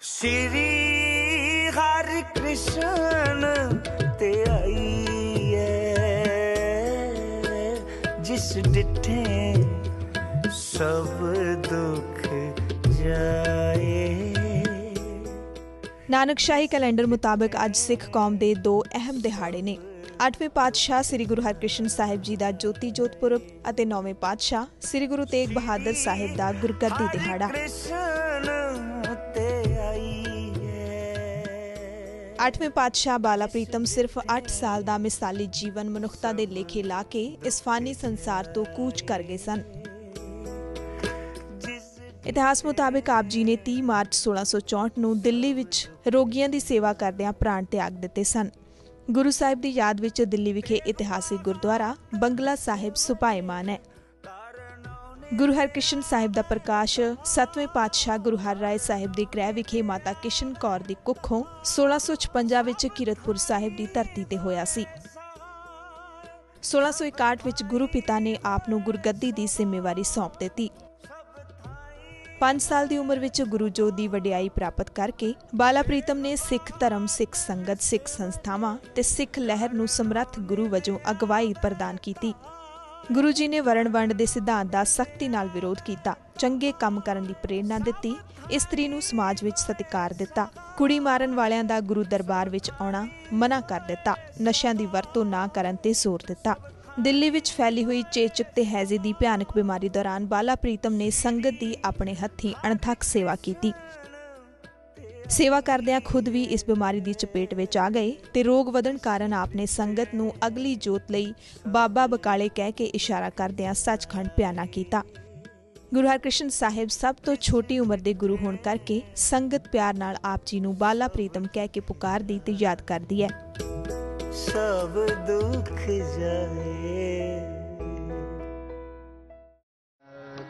ਸ਼੍ਰੀ ਹਰਿ ਕ੍ਰਿਸ਼ਨ ਤੇ ਆਈ ਹੈ ਜਿਸ ਡਿਠੇ ਸਭ ਦੁੱਖ ਜਾਏ। ਨਾਨਕਸ਼ਾਹੀ ਕੈਲੰਡਰ ਮੁਤਾਬਕ ਅੱਜ ਸਿੱਖ ਕੌਮ ਦੇ ਦੋ ਅਹਿਮ ਦਿਹਾੜੇ ਨੇ। 8ਵੇਂ ਪਾਤਸ਼ਾਹ ਸ੍ਰੀ ਗੁਰੂ ਹਰਕ੍ਰਿਸ਼ਨ ਸਾਹਿਬ ਜੀ ਦਾ ਜੋਤੀ ਜੋਤ ਪੁਰਬ ਅਤੇ 9ਵੇਂ ਪਾਤਸ਼ਾਹ ਸ੍ਰੀ ਗੁਰੂ ਤੇਗ ਬਹਾਦਰ ਸਾਹਿਬ ਦਾ ਗੁਰਗੱਦੀ ਦਿਹਾੜਾ। 8ਵੇਂ ਪਾਤਸ਼ਾਹ ਬਾਲਾ ਪ੍ਰੀਤਮ ਸਿਰਫ 8 ਸਾਲ ਦਾ ਮਿਸਾਲੀ ਜੀਵਨ ਮਨੁੱਖਤਾ ਦੇ ਲੇਖੇ ਲਾ ਕੇ ਇਸ ਫਾਨੀ ਸੰਸਾਰ ਤੋਂ ਕੂਚ ਕਰ ਗਏ ਸਨ। ਇਤਿਹਾਸ ਮੁਤਾਬਕ ਆਪ ਜੀ ਨੇ 30 ਮਾਰਚ 1664 ਨੂੰ ਦਿੱਲੀ ਵਿੱਚ ਰੋਗੀਆਂ ਦੀ ਸੇਵਾ ਕਰਦਿਆਂ ਪ੍ਰਾਣ ਤਿਆਗ ਦਿੱਤੇ ਸਨ। ਗੁਰੂ ਸਾਹਿਬ ਦੀ ਯਾਦ ਵਿੱਚ ਦਿੱਲੀ ਵਿਖੇ ਇਤਿਹਾਸਿਕ ਗੁਰਦੁਆਰਾ ਬੰਗਲਾ ਸਾਹਿਬ ਸੁਭਾਏਮਾਨ ਹੈ। ਗੁਰੂ ਹਰਕ੍ਰਿਸ਼ਨ ਸਾਹਿਬ ਦਾ ਪ੍ਰਕਾਸ਼ 7ਵੇਂ ਪਾਤਸ਼ਾਹ ਗੁਰੂ ਹਰ ਰਾਏ ਸਾਹਿਬ ਦੇ ਗ੍ਰਹਿ ਵਿਖੇ ਮਾਤਾ ਕਿਸ਼ਨ ਕੌਰ ਦੀ ਕੁੱਖੋਂ 1656 ਵਿੱਚ ਕੀਰਤਪੁਰ ਸਾਹਿਬ ਦੀ ਧਰਤੀ ਤੇ ਹੋਇਆ ਸੀ। 1661 ਵਿੱਚ ਗੁਰੂ ਪਿਤਾ ਨੇ ਆਪ ਨੂੰ ਗੁਰਗੱਦੀ ਦੀ ਜ਼ਿੰਮੇਵਾਰੀ ਸੌਂਪ ਦਿੱਤੀ। 5 ਸਾਲ ਦੀ ਉਮਰ ਵਿੱਚ ਗੁਰੂ ਜੋਤ ਦੀ ਵਡਿਆਈ ਪ੍ਰਾਪਤ ਕਰਕੇ ਬਾਲਾ ਪ੍ਰੀਤਮ ਨੇ ਸਿੱਖ ਧਰਮ, ਸਿੱਖ ਸੰਗਤ, ਸਿੱਖ ਸੰਸਥਾਵਾਂ ਤੇ ਸਿੱਖ ਲਹਿਰ ਨੂੰ ਸਮਰੱਥ ਗੁਰੂ ਵਜੋਂ ਅਗਵਾਈ ਪ੍ਰਦਾਨ ਕੀਤੀ। ਗੁਰੂ ਜੀ ਨੇ ਵਰਣ ਵੰਡ ਦੇ ਸਿਧਾਂਤ ਦਾ ਸਖਤੀ ਨਾਲ ਵਿਰੋਧ ਕੀਤਾ। ਚੰਗੇ ਕੰਮ ਕਰਨ ਦੀ ਪ੍ਰੇਰਣਾ ਦਿੱਤੀ। ਇਸਤਰੀ ਨੂੰ ਸਮਾਜ ਵਿੱਚ ਸਤਿਕਾਰ ਦਿੱਤਾ। ਕੁੜੀ ਮਾਰਨ ਵਾਲਿਆਂ ਦਾ ਗੁਰੂ ਦਰਬਾਰ ਵਿੱਚ ਆਉਣਾ ਮਨਾ ਕਰ ਦਿੱਤਾ। ਨਸ਼ਿਆਂ ਦੀ ਵਰਤੋਂ ਨਾ ਕਰਨ ਤੇ ਜ਼ੋਰ ਦਿੱਤਾ। ਦਿੱਲੀ ਵਿੱਚ ਫੈਲੀ ਹੋਈ ਚੇਚਕ ਤੇ ਹੈਜ਼ੇ ਦੀ ਭਿਆਨਕ ਬਿਮਾਰੀ ਦੌਰਾਨ ਬਾਲਾ ਪ੍ਰੀਤਮ ਨੇ ਸੰਗਤ ਦੀ ਆਪਣੇ ਹੱਥੀਂ ਅਣਥੱਕ ਸੇਵਾ ਕੀਤੀ। ਸੇਵਾ ਕਰਦਿਆਂ ਖੁਦ ਵੀ ਇਸ ਬਿਮਾਰੀ ਦੀ ਚਪੇਟ ਵਿੱਚ ਆ ਗਏ ਤੇ ਰੋਗ ਵਧਣ ਕਾਰਨ ਆਪਨੇ ਸੰਗਤ ਨੂੰ ਅਗਲੀ ਜੋਤ ਲਈ ਬਾਬਾ ਬਕਾਲੇ ਕਹਿ ਕੇ ਇਸ਼ਾਰਾ ਕਰਦਿਆਂ ਸੱਚਖੰਡ ਪਿਆਨਾ ਕੀਤਾ। ਗੁਰੂ ਹਰਕ੍ਰਿਸ਼ਨ ਸਾਹਿਬ ਸਭ ਤੋਂ ਛੋਟੀ ਉਮਰ ਦੇ ਗੁਰੂ ਹੋਣ ਕਰਕੇ ਸੰਗਤ ਪਿਆਰ ਨਾਲ ਆਪ ਜੀ ਨੂੰ ਬਾਲਾ ਪ੍ਰੀਤਮ ਕਹਿ ਕੇ ਪੁਕਾਰਦੀ ਤੇ ਯਾਦ ਕਰਦੀ ਹੈ। ਸਭ ਦੁੱਖ ਜਾਏ।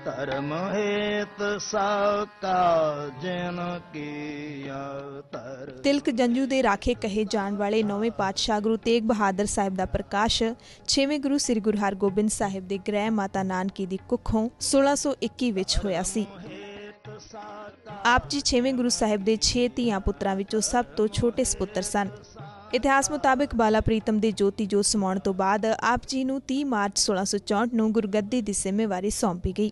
ਧਰਮ ਹੇਤ ਸਾਕਾ ਜਿਨ ਕੀਆ ਧਰ ਤਿਲਕ ਜੰਜੂ ਦੇ ਰਾਖੇ ਕਹੇ ਜਾਣ ਵਾਲੇ ਨੌਵੇਂ ਪਾਤਸ਼ਾਹ ਗੁਰੂ ਤੇਗ ਬਹਾਦਰ ਸਾਹਿਬ ਦਾ ਪ੍ਰਕਾਸ਼ 6ਵੇਂ ਗੁਰੂ ਸ੍ਰੀ ਗੁਰੂ ਹਰਗੋਬਿੰਦ ਸਾਹਿਬ ਦੇ ਗ੍ਰਹਿ ਮਾਤਾ ਨਾਨਕੀ ਦੀ ਕੁੱਖੋਂ 1621 ਵਿੱਚ ਹੋਇਆ ਸੀ। ਆਪ ਜੀ 6ਵੇਂ ਗੁਰੂ ਸਾਹਿਬ ਦੇ 6 ਧੀਆਂ ਪੁੱਤਰਾਂ ਵਿੱਚੋਂ ਸਭ ਤੋਂ ਛੋਟੇ ਸੁਪੁੱਤਰ ਸਨ। ਇਤਿਹਾਸ ਮੁਤਾਬਕ ਬਾਲਾ ਪ੍ਰੀਤਮ ਦੇ ਜੋਤੀ ਜੋਤ ਸਮਾਉਣ ਤੋਂ ਬਾਅਦ ਆਪ ਜੀ ਨੂੰ 30 ਮਾਰਚ 1664 ਨੂੰ ਗੁਰਗੱਦੀ ਦੀ ਜ਼ਿੰਮੇਵਾਰੀ ਸੌਂਪੀ ਗਈ।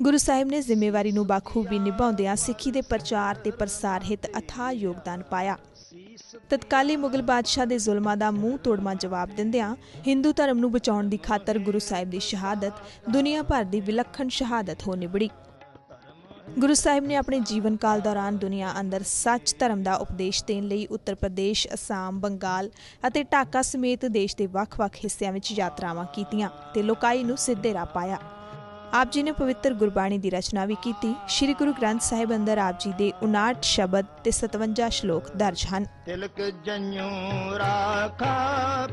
ਗੁਰੂ ਸਾਹਿਬ ਨੇ ਜ਼ਿੰਮੇਵਾਰੀ ਨੂੰ ਬਾਖੂਬੀ ਨਿਭਾਉਂਦਿਆਂ ਸਿੱਖੀ ਦੇ ਪ੍ਰਚਾਰ ਤੇ ਪ੍ਰਸਾਰ ਹਿਤ ਅਥਾਹ ਯੋਗਦਾਨ ਪਾਇਆ ਤਤਕਾਲੀ ਮੁਗਲ ਬਾਦਸ਼ਾਹ ਦੇ ਜ਼ੁਲਮਾਂ ਦਾ ਮੂੰਹ ਤੋੜਮਾ ਜਵਾਬ ਦਿੰਦਿਆਂ ਹਿੰਦੂ ਧਰਮ ਨੂੰ ਬਚਾਉਣ ਦੀ ਖਾਤਰ ਗੁਰੂ ਸਾਹਿਬ ਦੀ ਸ਼ਹਾਦਤ ਦੁਨੀਆ ਭਰ ਦੀ ਵਿਲੱਖਣ ਸ਼ਹਾਦਤ ਹੋ ਨਿਬੜੀ ਗੁਰੂ ਸਾਹਿਬ ਨੇ ਆਪਣੇ ਜੀਵਨ ਕਾਲ ਦੌਰਾਨ ਦੁਨੀਆ ਅੰਦਰ ਸੱਚ ਧਰਮ ਦਾ ਉਪਦੇਸ਼ ਦੇਣ ਲਈ ਉੱਤਰ ਪ੍ਰਦੇਸ਼, ਅਸਾਮ, ਬੰਗਾਲ ਅਤੇ ਢਾਕਾ ਸਮੇਤ ਦੇਸ਼ ਦੇ ਵੱਖ-ਵੱਖ ਹਿੱਸਿਆਂ ਵਿੱਚ ਯਾਤਰਾਵਾਂ ਕੀਤੀਆਂ ਤੇ ਲੋਕਾਈ ਨੂੰ ਸਿੱਧੇ ਰਾਹ ਪਾਇਆ। ਆਪ ਜੀ ਨੇ ਪਵਿੱਤਰ ਗੁਰਬਾਣੀ ਦੀ ਰਚਨਾ ਵੀ ਕੀਤੀ। ਸ੍ਰੀ ਗੁਰੂ ਗ੍ਰੰਥ ਸਾਹਿਬ ਅੰਦਰ ਆਪ ਜੀ ਦੇ 59 ਸ਼ਬਦ ਤੇ 57 ਸ਼ਲੋਕ ਦਰਜ ਹਨ। ਤਿਲਕ ਜਨੂ ਰਾਖਾ